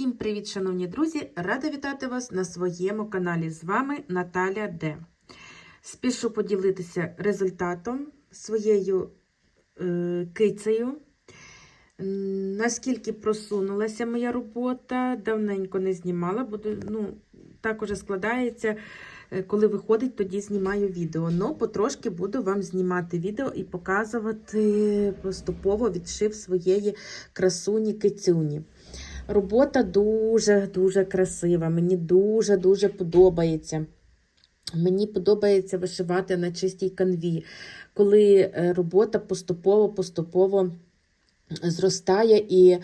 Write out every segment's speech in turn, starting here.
Всім привіт, шановні друзі! Рада вітати вас на своєму каналі. З вами Наталя Д. Спішу поділитися результатом своєю е, кицею. Наскільки просунулася моя робота, давненько не знімала, буду, ну, так уже складається. Е, Коли виходить, тоді знімаю відео. Но потрошки буду вам знімати відео і показувати поступово відшив своєї красуні кицюні. Робота дуже-дуже красива. Мені дуже-дуже подобається. Мені подобається вишивати на чистій канві, коли е, робота поступово-поступово зростає, і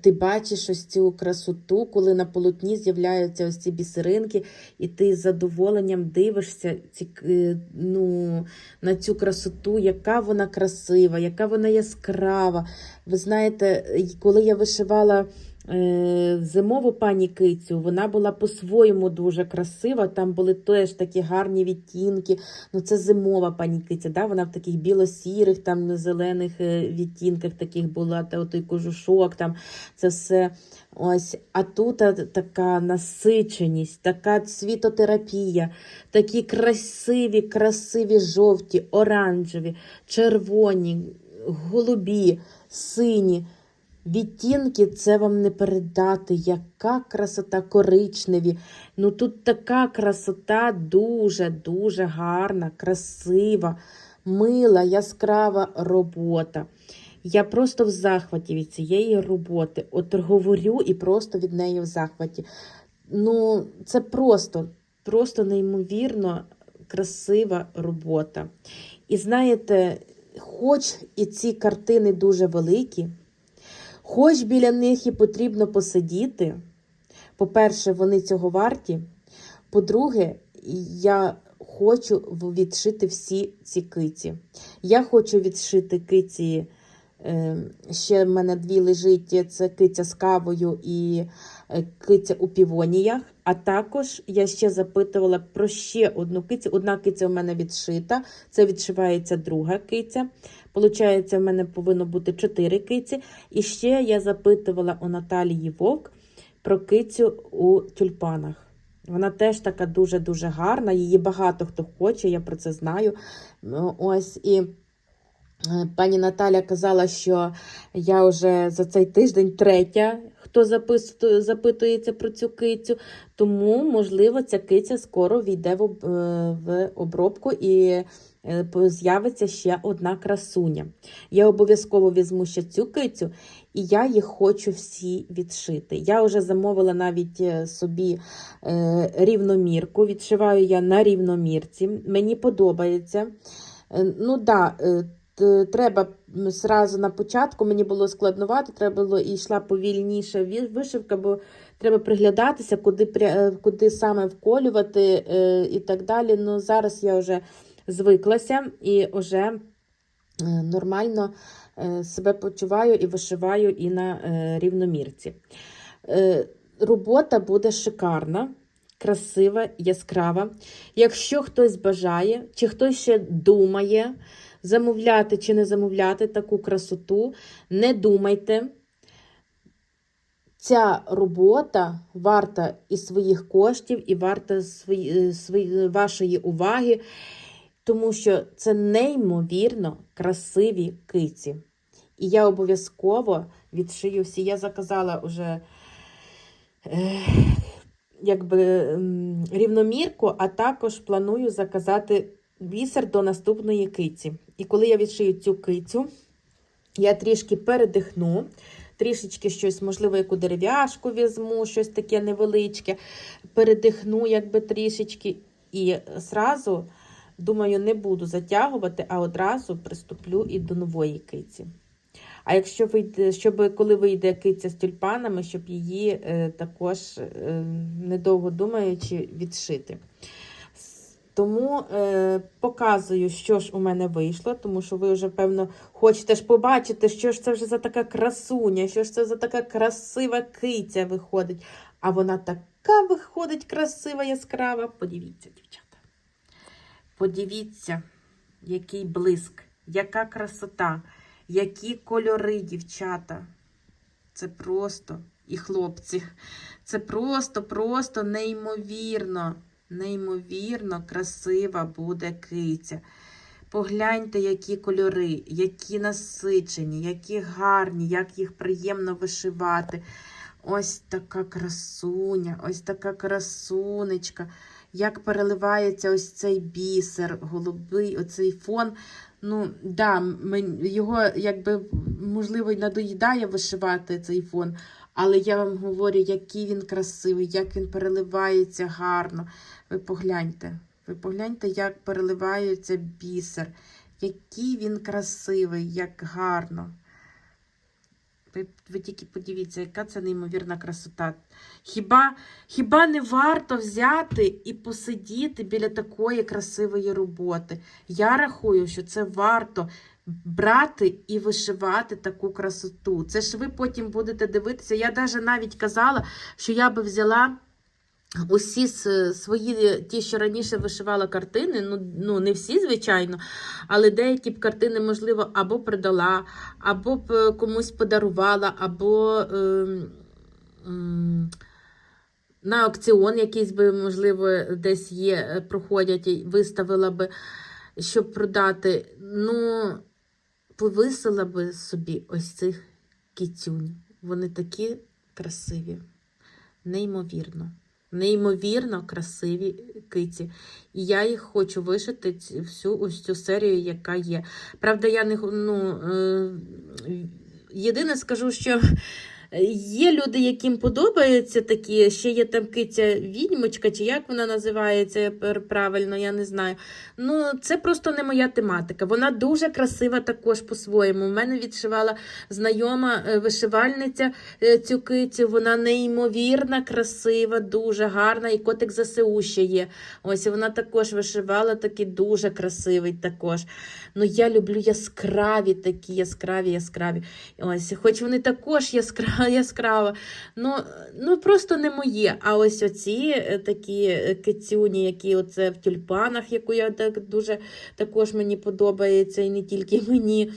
ти бачиш ось цю красоту, коли на полотні з'являються ось ці бісеринки, і ти з задоволенням дивишся ці, е, ну, на цю красоту, яка вона красива, яка вона яскрава. Ви знаєте, коли я вишивала. Е, Зимову пані кицю, вона була по-своєму дуже красива. Там були теж такі гарні відтінки. Ну, це зимова пані киця, да? вона в таких біло-сірих, там зелених е, відтінках таких була, та отой кожушок, там це все. Ось. А тут така насиченість, така цвітотерапія, такі красиві, красиві жовті, оранжеві, червоні, голубі, сині. Відтінки це вам не передати, яка красота коричневі. Ну тут така красота дуже-дуже гарна, красива, мила, яскрава робота. Я просто в захваті від цієї роботи. От говорю і просто від неї в захваті. Ну, це просто, просто неймовірно красива робота. І знаєте, хоч і ці картини дуже великі. Хоч біля них і потрібно посидіти. По-перше, вони цього варті. По-друге, я хочу відшити всі ці киці. Я хочу відшити киці. е, Ще в мене дві лежить: це киця з кавою і е, киця у півоніях. А також я ще запитувала про ще одну кицю. Одна киця у мене відшита, це відшивається друга киця. Получається, в мене повинно бути чотири киці. І ще я запитувала у Наталії Вовк про кицю у тюльпанах. Вона теж така дуже-дуже гарна, її багато хто хоче, я про це знаю. Ну, Ось і пані Наталя казала, що я вже за цей тиждень третя, хто запитується про цю кицю. Тому, можливо, ця киця скоро війде в, е, обробку і е, з'явиться ще одна красуня. Я обов'язково візьму ще цю кицю, і я їх хочу всі відшити. Я вже замовила навіть е, собі рівномірку. Відшиваю я на рівномірці. Мені подобається. Ну да, треба зразу на початку, мені було складнувати, треба було і йшла повільніша вишивка, бо треба приглядатися, куди, е, куди саме вколювати е, і так далі. Ну, зараз я вже звиклася і вже е, нормально е, себе почуваю і вишиваю і на е, рівномірці. Е, Робота буде шикарна, красива, яскрава. Якщо хтось бажає, чи хтось ще думає замовляти чи не замовляти таку красоту, не думайте. Ця робота варта і своїх коштів, і варта свої, свої, вашої уваги, тому що це неймовірно красиві киці. І я обов'язково відшию всі. Я заказала вже е, якби, рівномірку, а також планую заказати бісер до наступної киці. І коли я відшию цю кицю, я трішки передихну, трішечки щось, можливо, яку дерев'яшку візьму, щось таке невеличке, передихну, якби трішечки, і зразу, думаю, не буду затягувати, а одразу приступлю і до нової киці. А якщо вийде, щоб коли вийде киця з тюльпанами, щоб її е, також, е, недовго думаючи, відшити. Тому е, показую, що ж у мене вийшло, тому що ви вже, певно, хочете ж побачити, що ж це вже за така красуня, що ж це за така красива киця виходить. А вона така виходить красива, яскрава. Подивіться, дівчата. Подивіться, який блиск, яка красота, які кольори, дівчата. Це просто і хлопці. Це просто-просто неймовірно, неймовірно красива буде киця. Погляньте, які кольори, які насичені, які гарні, як їх приємно вишивати. Ось така красуня, ось така красунечка. Як переливається ось цей бісер, голубий, оцей фон. Ну, да, його якби можливо й надоїдає вишивати цей фон, але я вам говорю, який він красивий, як він переливається гарно. Ви погляньте, ви погляньте, як переливається бісер, який він красивий, як гарно. Ви, ви тільки подивіться, яка це неймовірна красота. Хіба, хіба не варто взяти і посидіти біля такої красивої роботи? Я рахую, що це варто брати і вишивати таку красоту. Це ж ви потім будете дивитися. Я даже навіть казала, що я би взяла. Усі свої, ті, що раніше вишивала картини, ну, ну не всі, звичайно, але деякі б картини, можливо, або продала, або б е, комусь подарувала, або ем, ем, на аукціон якийсь би, можливо, десь є, е, проходять, і виставила би, щоб продати. Ну, повисила би собі ось цих кітюнь. Вони такі красиві, неймовірно. Неймовірно красиві киці. І я їх хочу вишити всю ось цю серію, яка є. Правда, я не ну, е, єдине скажу, що є люди, яким подобаються такі. Ще є там киця відьмочка, чи як вона називається правильно, я не знаю. Ну, це просто не моя тематика. Вона дуже красива також по-своєму. У мене відшивала знайома е, вишивальниця е, цю кицю. Вона неймовірна, красива, дуже гарна. І котик ЗСУ ще є. Ось вона також вишивала такий дуже красивий також. Ну, я люблю яскраві такі, яскраві, яскраві. Ось, хоч вони також яскраві, яскраво. Ну, ну просто не моє. А ось оці е, такі е, кицюні, які оце в тюльпанах, яку я так дуже також мені подобається, і не тільки мені.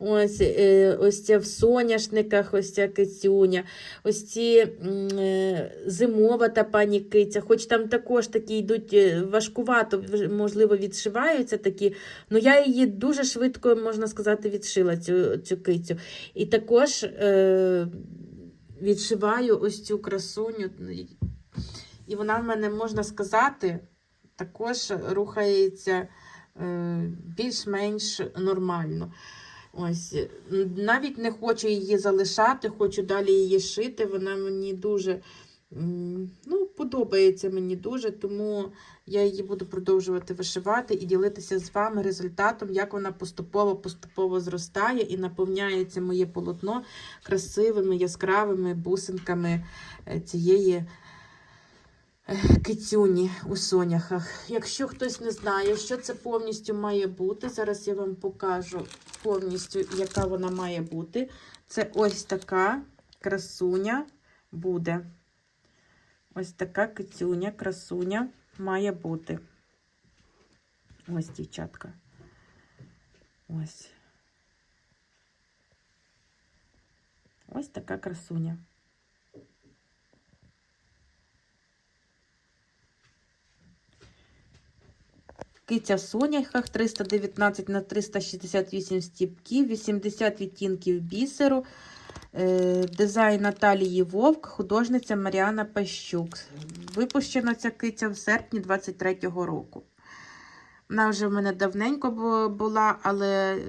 Ось, е, ось ця в соняшниках, ось ця кицюня, ось ці зимова та пані киця, хоч там також такі йдуть важкувато, можливо, відшиваються такі, ну я її дуже швидко, можна сказати, відшила цю, цю кицю. І також е, відшиваю ось цю красуню. І вона в мене, можна сказати, також рухається е, більш-менш нормально. Ось, навіть не хочу її залишати, хочу далі її шити. Вона мені дуже ну, подобається мені дуже, тому я її буду продовжувати вишивати і ділитися з вами результатом, як вона поступово-поступово зростає і наповняється моє полотно красивими яскравими бусинками е, цієї е, кицюні у соняхах. Якщо хтось не знає, що це повністю має бути, зараз я вам покажу повністю, яка вона має бути. Це ось така красуня буде. Ось така кицюня, красуня має бути. Ось, дівчатка. Ось. Ось така красуня. Киця в соняхах 319 на 368 стіпків, 80 відтінків бісеру. Е, Дизайн Наталії Вовк, художниця Маріана Пащук. Випущена ця киця в серпні 23-го року. Вона вже в мене давненько була, але е,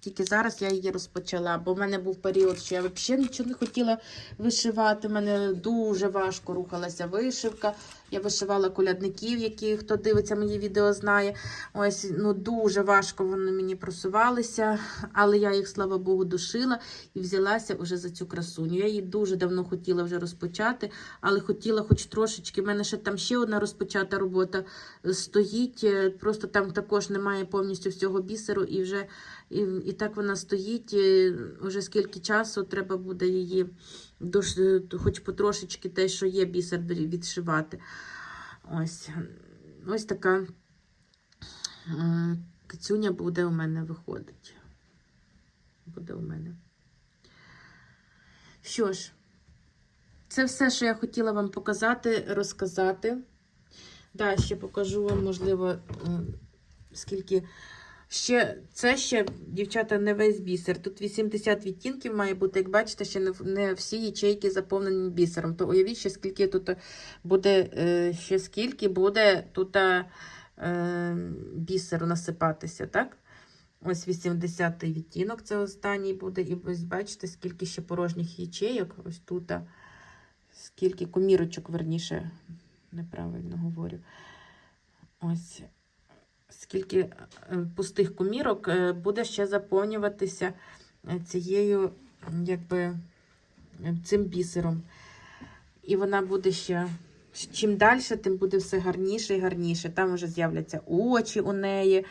тільки зараз я її розпочала. Бо в мене був період, що я взагалі нічого не хотіла вишивати. У мене дуже важко рухалася вишивка. Я вишивала колядників, які хто дивиться мої відео, знає. Ось ну дуже важко вони мені просувалися, але я їх, слава Богу, душила і взялася вже за цю красуню. Я її дуже давно хотіла вже розпочати, але хотіла хоч трошечки. У мене ще там ще одна розпочата робота е, стоїть. Просто там також немає повністю всього бісеру, і вже і, і так вона стоїть. е, Уже скільки часу треба буде її дош, хоч потрошечки те, що є бісер відшивати. Ось, ось така кицюня буде у мене виходить. Буде у мене. Що ж, Це все, що я хотіла вам показати, розказати. Да, ще покажу вам, можливо, е, скільки. Ще, це ще, дівчата, не весь бісер. Тут 80 відтінків має бути. Як бачите, ще не, всі ячейки заповнені бісером. То уявіть, ще скільки тут буде, е, ще скільки буде тут е, бісеру насипатися, так? Ось 80-й відтінок, це останній буде. І ось бачите, скільки ще порожніх ячейок. Ось тут. Скільки комірочок, верніше, неправильно говорю. Ось скільки е, пустих комірок е, буде ще заповнюватися е, цією, якби, цим бісером. І вона буде ще. Чим далі, тим буде все гарніше і гарніше. Там вже з'являться очі у неї,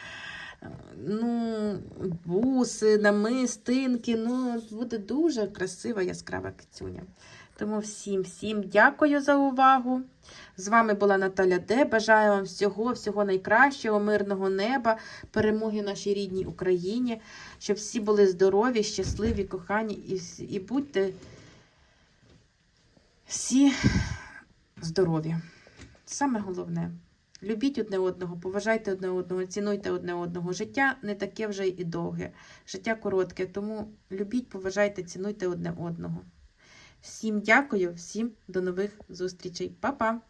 ну, буси, намистинки. Ну, буде дуже красива, яскрава кицюня. Тому всім, всім дякую за увагу. З вами була Наталя Д. Бажаю вам всього, всього найкращого, мирного неба, перемоги нашій рідній Україні, щоб всі були здорові, щасливі, кохані і, і будьте всі здорові. Саме головне. Любіть одне одного, поважайте одне одного, цінуйте одне одного. Життя не таке вже і довге. Життя коротке, тому любіть, поважайте, цінуйте одне одного. Всім дякую, всім до нових зустрічей. Па-па!